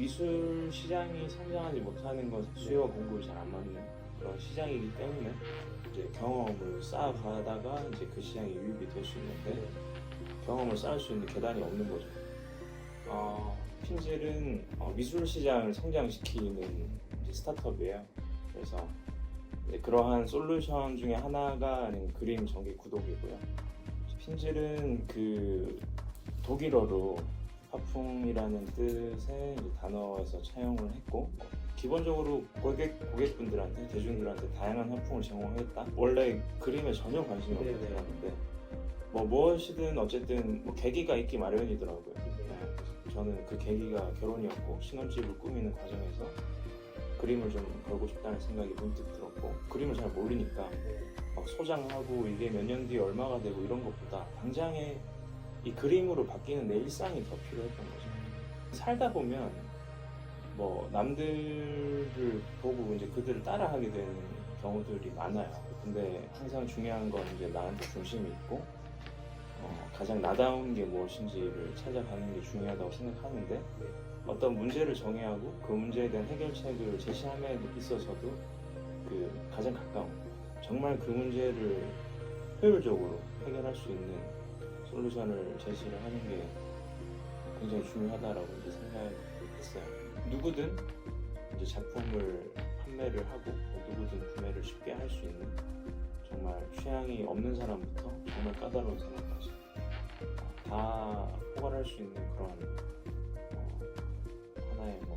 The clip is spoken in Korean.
미술 시장이 성장하지 못하는 건 수요와 공급이 잘 안 맞는 그런 시장이기 때문에 이제 경험을 쌓아가다가 이제 그 시장이 유입이 될 수 있는데 경험을 쌓을 수 있는 계단이 없는 거죠. 어, 핀젤은 어, 미술 시장을 성장시키는 스타트업이에요. 그래서 그러한 솔루션 중에 하나가 그림 전기 구독이고요. 핀젤은 그 독일어로 화풍이라는 뜻의 단어에서 차용을 했고 기본적으로 고객 고객분들한테 대중들한테 다양한 화풍을 제공하겠다. 원래 그림에 전혀 관심이 없는. 사람인데 뭐 무엇이든 어쨌든 뭐 계기가 있기 마련이더라고요. 네, 그래서 저는 그 계기가 결혼이었고 신혼집을 꾸미는 과정에서 그림을 좀 걸고 싶다는 생각이 문득 들었고 그림을 잘 모르니까 막 소장하고 이게 몇 년 뒤에 얼마가 되고 이런 것보다 당장에 이 그림으로 바뀌는 내 일상이 더 필요했던 거죠. 살다 보면 뭐 남들을 보고 이제 그들을 따라하게 되는 경우들이 많아요. 근데 항상 중요한 건 이제 나한테 중심이 있고 어, 가장 나다운 게 무엇인지를 찾아가는 게 중요하다고 생각하는데 어떤 문제를 정의하고 그 문제에 대한 해결책을 제시함에 있어서도 그 가장 가까운 정말 그 문제를 효율적으로 해결할 수 있는 솔루션을 제시를 하는 게 굉장히 중요하다라고 이제 생각을 했어요. 누구든 이제 작품을 판매를 하고 누구든 구매를 쉽게 할 수 있는 정말 취향이 없는 사람부터 정말 까다로운 사람까지 다 포괄할 수 있는 그런 어, 하나의 뭐